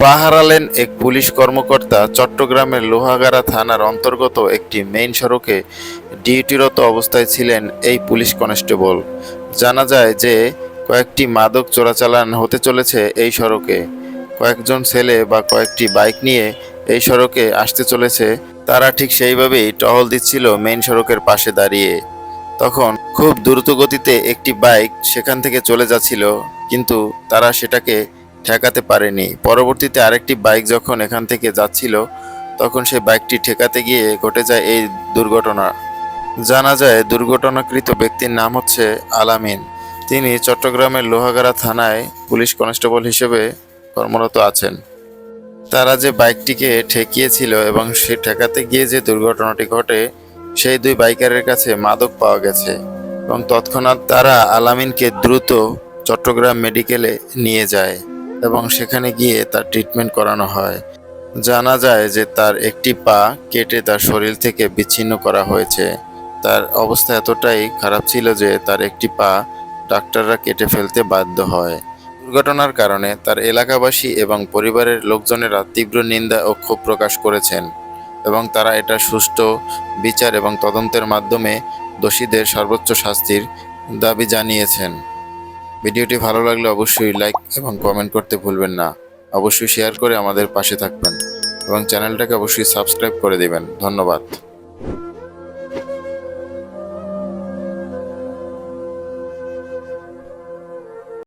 পা হারালেন এক পুলিশ কর্মকর্তা চট্টগ্রামের লোহাগাড়া থানার অন্তর্গত একটি মেইন সড়কে ডিউটিরত অবস্থায় ছিলেন এই পুলিশ কনস্টেবল। জানা যায় যে কয়েকটি মাদক চোরাচালান হতে চলেছে এই সড়কে। কয়েকজন ছেলে বা কয়েকটি বাইক নিয়ে এই সড়কে আসতে চলেছে। তারা ঠিক সেইভাবেই টহল দিচ্ছিল মেইন সড়কের পাশে দাঁড়িয়ে। তখন খুব দ্রুত গতিতে একটি বাইক সেখান থেকে চলে যাচ্ছিল, কিন্তু তারা সেটাকে ঠেকাতে পারেনি। পরবর্তীতে আরেকটি বাইক যখন এখান থেকে যাচ্ছিল, তখন সেই বাইকটি ঠেকাতে গিয়ে ঘটে যায় এই দুর্ঘটনা। জানা যায়, দুর্ঘটনাকৃত ব্যক্তির নাম হচ্ছে আলামিন। তিনি চট্টগ্রামের লোহাগাড়া থানায় পুলিশ কনস্টেবল হিসেবে কর্মরত আছেন। তারা যে বাইকটিকে ঠেকিয়েছিল এবং সে ঠেকাতে গিয়ে যে দুর্ঘটনাটি ঘটে, সেই দুই বাইকারের কাছে মাদক পাওয়া গেছে এবং তৎক্ষণাৎ তারা আলামিনকে দ্রুত চট্টগ্রাম মেডিকেলে নিয়ে যায়। এবং সেখানে গিয়ে তার ট্রিটমেন্ট করানো হয়। জানা যায় যে তার একটি পা কেটে তার শরীর থেকে বিচ্ছিন্ন করা হয়েছে। তার অবস্থা এতটাই খারাপ ছিল যে তার একটি পা ডাক্তাররা কেটে ফেলতে বাধ্য হয়। দুর্ঘটনার কারণে তার এলাকাবাসী এবং পরিবারের লোকজনেরা তীব্র নিন্দা ও ক্ষোভ প্রকাশ করেছেন এবং তারা এটা সুষ্ঠু বিচার এবং তদন্তের মাধ্যমে দোষীদের সর্বোচ্চ শাস্তির দাবি জানিয়েছেন। ভিডিওটি ভালো লাগলে অবশ্যই লাইক এবং কমেন্ট করতে ভুলবেন না। অবশ্যই শেয়ার করে আমাদের পাশে থাকবেন এবং চ্যানেলটাকে অবশ্যই সাবস্ক্রাইব করে দেবেন। ধন্যবাদ।